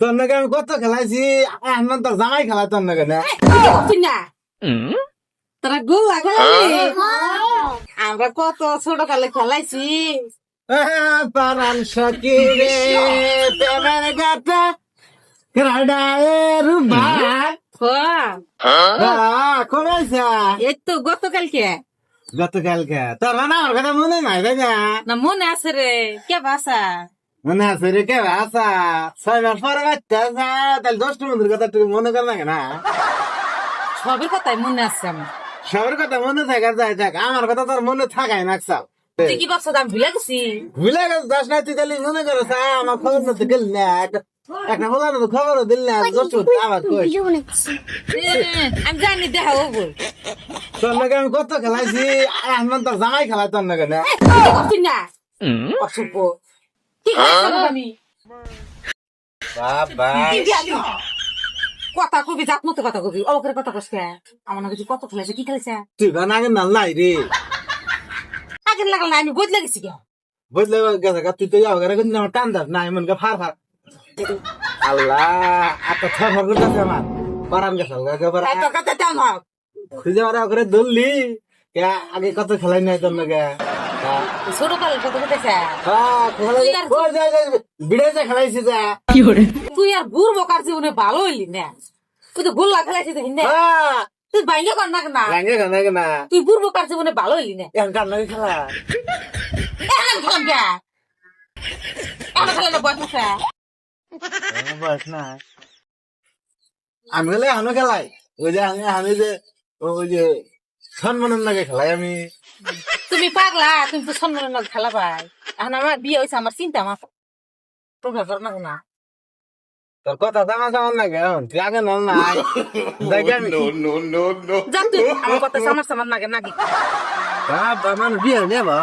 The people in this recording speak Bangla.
তোর নাকি আমি কত খেলাইছি? এখন তোর জামাই খেলা তোর নাকি না। তোরা গো আগে আমরা কত ছোট কালে খেলাইছি পারান সকিরে প্রেমের গাটা রাডায়ের বাট করেছা এই তো গতকালকে। গতকালকে। তোর না আমার কথা মনে নাই না? মনে আছে রে। কে ভাষা মনে আছে কে? আসা ছয় মাস পরে বাচ্চা আছে, তাহলে দশটা বন্ধুর কথা তুই মনে কর না না? সবের কথাই মনে আছে আমার। সবার কথা মনে থাকা যায় থাক আমার কথা তোর মনে থাকায় না সব তুই কি ভাবছ আমি ভুলে গেছি? ভুলে গেছে দশ না তুই তাহলে মনে করো আমার খবর না তুই গেলি না একটা- একটা বলার তো খবরও দিল না দশ আবার কই? আমি জানি দেখা হব। তোর নাকি আমি কত খেলাইছি আর এখন তোর জামাই খেলা তোর নাকি না। না। অসভ্য কি খাইছো আমি বাবা কি জানি? কথা কবি জাত মতো কথা কবি অবকের কথা কসকে আমার না কিছু কত খেলাইছে কি খেলাইছে? তুই গান আগে নাল নাই রে। আগে লাগল না আমি বদলে গেছি কে বুঝলে গেছে গা, তুই তো যাও কিন্তু আমার টান দাস না এমন ফার ফার আল্লাহ আত্মা থর ফর করতেছে আমার। পারান গেছে একেবারে তাই তোর কথা তেমন হোক খুঁজে মারা করে ধরলি। কে আগে কত খেলাই নাই তোর নাকি ছোট কালের কথা বলতেছে বিড়াইতে খেলাইছি যা। তুই আর বুড় বকার জীবনে ভালো হইলি না। তুই তো গোল্লা খেলাইছিস না। হ্যাঁ। তুই বাইঙ্গা কর না না। গাঙ্গে গানা গানা তুই বুড় বকার জীবনে ভালো হইলি না। এখন কার নাকি খেলা? এখন খেলাম কে এখন খেলে না বয়স বয়স না। আমি এখনও খেলাই। ওই যে আমি আমি যে ওই যে সম্মানের নাকি খেলাই আমি। তুমি পাগলা তুমি তো সম্মানের লগে খেলা পাই এখন আমার বিয়ে হয়েছে আমার চিন্তা আমার প্রভাব না না। তোর কথা জানা যাওয়ার না কেন তুই আগে নল নাই দেখি আমি যা তুই আমার কথা সামার সামার নাগে নাকি বাবা মানুষ বিয়ে নেবা